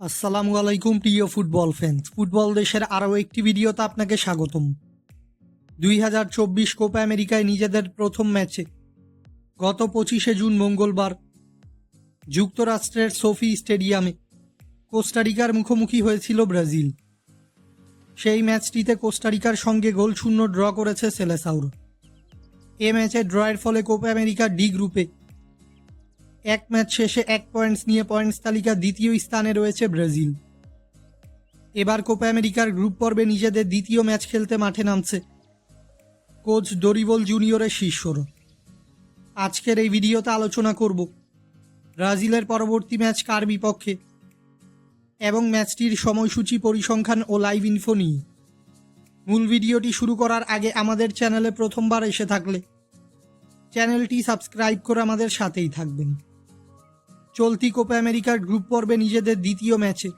আসসালামু আলাইকুম, প্রিয় ফুটবল ফ্যান্স ফুটবল দেশের আরও একটি ভিডিওতে আপনাকে স্বাগতম। দুই হাজার চব্বিশ কোপা আমেরিকায় নিজেদের প্রথম ম্যাচে গত পঁচিশে জুন মঙ্গলবার যুক্তরাষ্ট্রের সোফি স্টেডিয়ামে কোস্টারিকার মুখোমুখি হয়েছিল ব্রাজিল। সেই ম্যাচটিতে কোস্টারিকার সঙ্গে গোল শূন্য ড্র করেছে সেলেসাউর। এ ম্যাচে ড্রয়ের ফলে কোপা আমেরিকা ডি গ্রুপে এক ম্যাচ শেষে এক পয়েন্টস নিয়ে পয়েন্টস তালিকা দ্বিতীয় স্থানে রয়েছে ব্রাজিল। এবার কোপা আমেরিকার গ্রুপ পর্বে নিজেদের দ্বিতীয় ম্যাচ খেলতে মাঠে নামছে কোচ ডরিবল জুনিয়রের শিষ্যর। আজকের এই ভিডিওতে আলোচনা করব ব্রাজিলের পরবর্তী ম্যাচ কার বিপক্ষে এবং ম্যাচটির সময়সূচি, পরিসংখ্যান ও লাইভ ইনফো নিয়ে। মূল ভিডিওটি শুরু করার আগে আমাদের চ্যানেলে প্রথমবার এসে থাকলে চ্যানেলটি সাবস্ক্রাইব করে আমাদের সাথেই থাকবেন। চলতি কোপা আমেরিকার গ্রুপ পর্বে নিজেদের দ্বিতীয় ম্যাচে।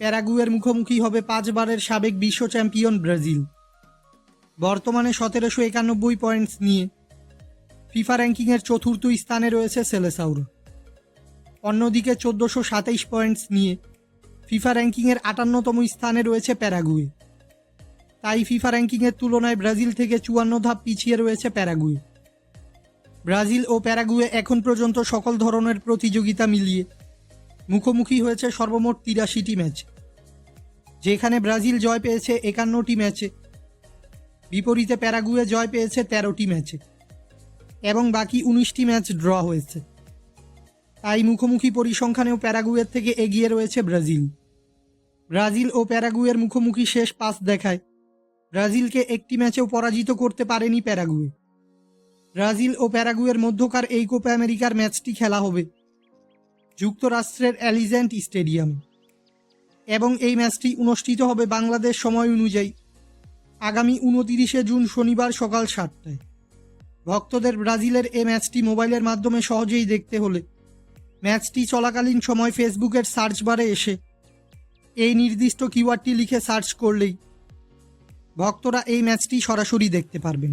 প্যারাগুয়ের মুখোমুখি হবে পাঁচবারের সাবেক বিশ্ব চ্যাম্পিয়ন ব্রাজিল। বর্তমানে সতেরোশো একানব্বই পয়েন্টস নিয়ে ফিফা র্যাঙ্কিংয়ের চতুর্থ স্থানে রয়েছে সেলেসাউর। অন্যদিকে চোদ্দোশো সাতাইশ পয়েন্টস নিয়ে ফিফা র্যাঙ্কিংয়ের আটান্নতম স্থানে রয়েছে প্যারাগুয়ে। তাই ফিফা র্যাঙ্কিংয়ের তুলনায় ব্রাজিল থেকে চুয়ান্ন ধাপ পিছিয়ে রয়েছে প্যারাগুয়ে। ব্রাজিল ও প্যারাগুয়ে এখন পর্যন্ত সকল ধরনের প্রতিযোগিতা মিলিয়ে মুখোমুখি হয়েছে সর্বমোট তিরাশিটি ম্যাচ। যেখানে ব্রাজিল জয় পেয়েছে একান্নটি ম্যাচে, বিপরীতে প্যারাগুয়ে জয় পেয়েছে তেরোটি ম্যাচে এবং বাকি উনিশটি ম্যাচ ড্র হয়েছে। তাই মুখোমুখি পরিসংখ্যানেও প্যারাগুয়ের থেকে এগিয়ে রয়েছে ব্রাজিল। ব্রাজিল ও প্যারাগুয়ের মুখোমুখি শেষ পাস দেখায়। ব্রাজিলকে একটি ম্যাচেও পরাজিত করতে পারেনি প্যারাগুয়ে। ব্রাজিল ও প্যারাগুয়ের মধ্যকার এই কোপা আমেরিকার ম্যাচটি খেলা হবে যুক্তরাষ্ট্রের অ্যালিজেন্ট স্টেডিয়ামে। এবং এই ম্যাচটি অনুষ্ঠিত হবে বাংলাদেশ সময় অনুযায়ী আগামী উনতিরিশে জুন শনিবার সকাল সাতটায়। ভক্তদের ব্রাজিলের এই ম্যাচটি মোবাইলের মাধ্যমে সহজেই দেখতে হলে ম্যাচটি চলাকালীন সময় ফেসবুকের সার্চ বারে এসে এই নির্দিষ্ট কিওয়ার্ডটি লিখে সার্চ করলেই ভক্তরা এই ম্যাচটি সরাসরি দেখতে পারবেন।